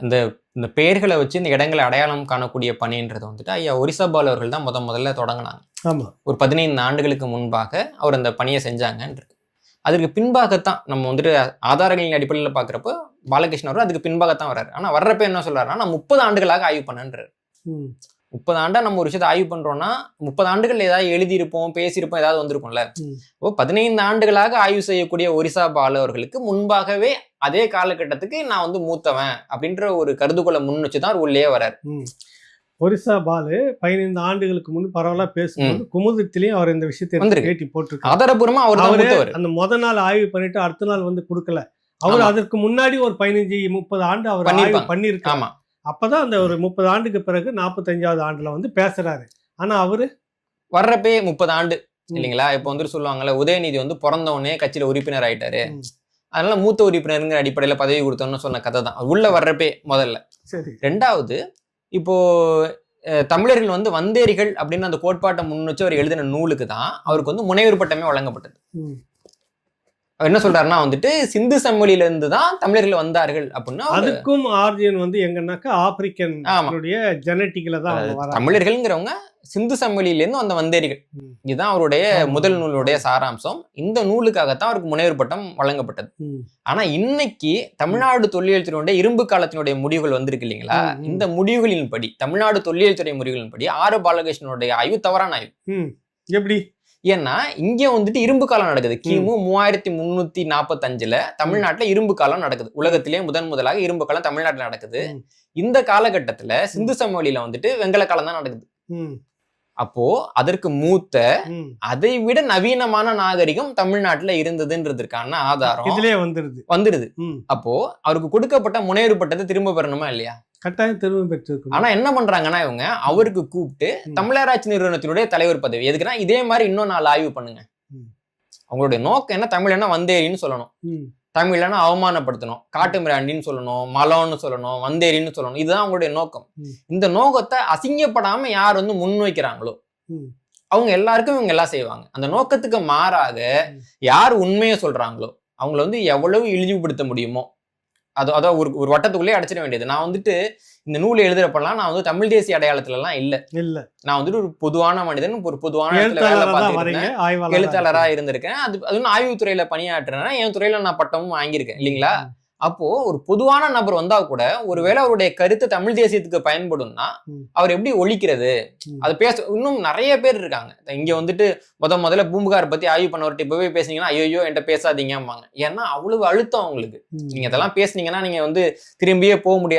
இந்த இந்த பெயர்களை வச்சு இந்த இடங்களை அடையாளம் காணக்கூடிய பணின்றது வந்துட்டு ஐயா ஒரிசா பாலு அவர்கள் தான் முத முதல்ல தொடங்கினாங்க. ஆமா. ஒரு பதினைந்து ஆண்டுகளுக்கு முன்பாக அவர் அந்த பணியை செஞ்சாங்கன்றது. அதற்கு பின்பாகத்தான் நம்ம வந்துட்டு ஆதாரங்களின் அடிப்படையில் பார்க்குறப்போ பாலகிருஷ்ணன் அவர் அதுக்கு பின்பாகத்தான் வர்றாரு. ஆனால் வர்றப்ப என்ன சொல்றாருன்னா நான் முப்பது ஆண்டுகளாக ஆய்வு பண்ணன்றாரு. முப்பது ஆண்டா நம்ம ஒரு விஷயத்தை ஆய்வு பண்றோம்னா முப்பது ஆண்டுகள் ஏதாவது எழுதியிருப்போம் பேசியிருப்போம் ஏதாவது வந்திருக்கும்ல. இப்போ பதினைந்து ஆண்டுகளாக ஆய்வு செய்யக்கூடிய ஒரிசா பாலு அவர்களுக்கு முன்பாகவே அதே காலகட்டத்துக்கு நான் வந்து மூத்தவன் அப்படின்ற ஒரு கருதுகோளை முன் வச்சு தான் உள்ளே வராரு. ஒரிசா பாலு பதினைந்து ஆண்டுகளுக்கு முன்பு பரவலா பேசும்போது குமுதத்திலையும் அவர் இந்த விஷயத்தை. பேட்டி போட்டிருக்காரு ஆதாரபூர்வமா அவர் அந்த முத நாள் ஆய்வு பண்ணிட்டு அடுத்த நாள் வந்து கொடுக்கல அவர். அதற்கு முன்னாடி ஒரு பதினஞ்சு முப்பது ஆண்டு அவர் ஆய்வு பண்ணிருப்பாங்க. ஆமா அப்பதான் அந்த ஒரு முப்பது ஆண்டுக்கு பிறகு நாற்பத்தஞ்சாவது ஆண்டுல வந்து பேசுறாரு. ஆனா அவரு வர்றப்பே முப்பது ஆண்டு. இல்லைங்களா? இப்போ வந்துட்டு சொல்லுவாங்கல்ல உதயநிதி வந்து பிறந்தவொடனே கட்சியில உறுப்பினர் ஆயிட்டாரு. அதனால மூத்த உறுப்பினருங்கிற அடிப்படையில பதவி கொடுத்தோம்னு சொன்ன கதை தான். உள்ள வர்றப்பே முதல்ல. சரி. ரெண்டாவது இப்போ தமிழர்கள் வந்து வந்தேரிகள் அப்படின்னு அந்த கோட்பாட்டை முன் வச்சு அவர் எழுதின நூலுக்கு தான் அவருக்கு வந்து முனைவர் பட்டமே வழங்கப்பட்டது. என்ன சொல்றாருன்னா வந்துட்டு சிந்து சமவெளியில இருந்து தான் தமிழர்கள் வந்தார்கள் அப்படின்னு அதுக்கும் ஆர்ஜின் வந்து எங்கன்னா ஆப்பிரிக்கன். ஜெனட்டிக்ல தான் தமிழர்கள்ங்கிறவங்க சிந்து சமவெளியில இருந்து வந்த வந்தேரிகள். இதுதான் அவருடைய. முதல் நூலுடைய சாராம்சம் இந்த நூலுக்காகத்தான் அவருக்கு முனைவர் பட்டம் வழங்கப்பட்டது. ஆனா இன்னைக்கு தமிழ்நாடு தொல்லியல் துறையுடைய இரும்பு காலத்தினுடைய முடிவுகள் வந்திருக்கு இல்லைங்களா. இந்த முடிவுகளின்படி தமிழ்நாடு தொல்லியல் துறை முடிவுகளின்படி ஆறு பாலகிருஷ்ணனுடைய ஆய்வு தவறான ஆய்வு. எப்படி ஏன்னா இங்க வந்துட்டு இரும்பு காலம் நடக்குது கிமு மூவாயிரத்தி முன்னூத்தி நாற்பத்தஞ்சுல தமிழ்நாட்டுல இரும்பு காலம் நடக்குது உலகத்திலே முதன் முதலாக இரும்பு காலம் தமிழ்நாட்டுல நடக்குது. இந்த காலகட்டத்துல சிந்து சமவெளியில வந்துட்டு வெங்கல காலம் தான் நடக்குது. அப்போ அதற்கு மூத்த. அதை விட நவீனமான நாகரிகம் தமிழ்நாட்டுல இருந்ததுன்றதுக்கான ஆதாரம் இதுலயே வந்துருது வந்துடுது ம். அப்போ அவருக்கு கொடுக்கப்பட்ட முனைவர் பட்டத்தை திரும்ப பெறணுமா இல்லையா கட்டாயம் திரும்ப பெற்றிருக்கணும் ஆனா என்ன பண்றாங்கன்னா இவங்க அவருக்கு கூப்பிட்டு. தமிழராட்சி நிறுவனத்தினுடைய தலைவர் பதவி எதுக்குன்னா இதே மாதிரி இன்னும் நாலு ஆய்வு பண்ணுங்க. அவங்களுடைய நோக்கம் என்ன தமிழனா வந்தேரின்னு சொல்லணும். தமிழனா அவமானப்படுத்தணும் காட்டு மிராண்டின்னு சொல்லணும் மலம்னு சொல்லணும் வந்தேரின்னு சொல்லணும் இதுதான் அவங்களுடைய நோக்கம். இந்த நோக்கத்தை அசிங்கப்படாம யார் வந்து முன்வைக்கிறாங்களோ. அவங்க எல்லாருக்கும் இவங்க எல்லாம் செய்வாங்க அந்த நோக்கத்துக்கு மாறாக. யார் உண்மையை சொல்றாங்களோ அவங்கள வந்து எவ்வளவு இழிவுபடுத்த முடியுமோ அது அதான் ஒரு ஒரு வட்டத்துக்குள்ளே அடைச்சிட வேண்டியது. நான் வந்துட்டு இந்த நூல் எழுதுறப்பெல்லாம் நான் வந்து தமிழ் தேசிய அடையாளத்துல எல்லாம் இல்ல. இல்ல. நான் வந்துட்டு ஒரு பொதுவான மனிதன் ஒரு பொதுவான இடத்துல வேலை எழுத்தாளரா தான் பார்த்துட்டு வரீங்க இருந்தேன். ஆய்வாளரா எழுத்தாளரா இருந்திருக்கேன். அது அது வந்து ஆய்வுத்துறையில பணியாற்றுறேன் என் துறையில நான் பட்டமும் வாங்கியிருக்கேன் இல்லைங்களா? அப்போ ஒரு பொதுவான நபர் வந்தா கூட ஒருவேளை அவருடைய கருத்து தமிழ் தேசியத்துக்கு பயன்படும்னா. அவர் எப்படி ஒழிக்கிறது. அது பேச இன்னும் நிறைய பேர் இருக்காங்க இங்க வந்துட்டு முத முதல்ல பூம்புகார் பத்தி ஆய்வு பண்ணவர்கிட்ட இப்பவே பேசுனீங்கன்னா ஐயோ என்கிட்ட பேசாதீங்கம்பாங்க ஏன்னா அவ்வளவு அழுத்தம் அவங்களுக்கு. நீங்க இதெல்லாம் பேசுனீங்கன்னா நீங்க வந்து திரும்பியே போக முடியாது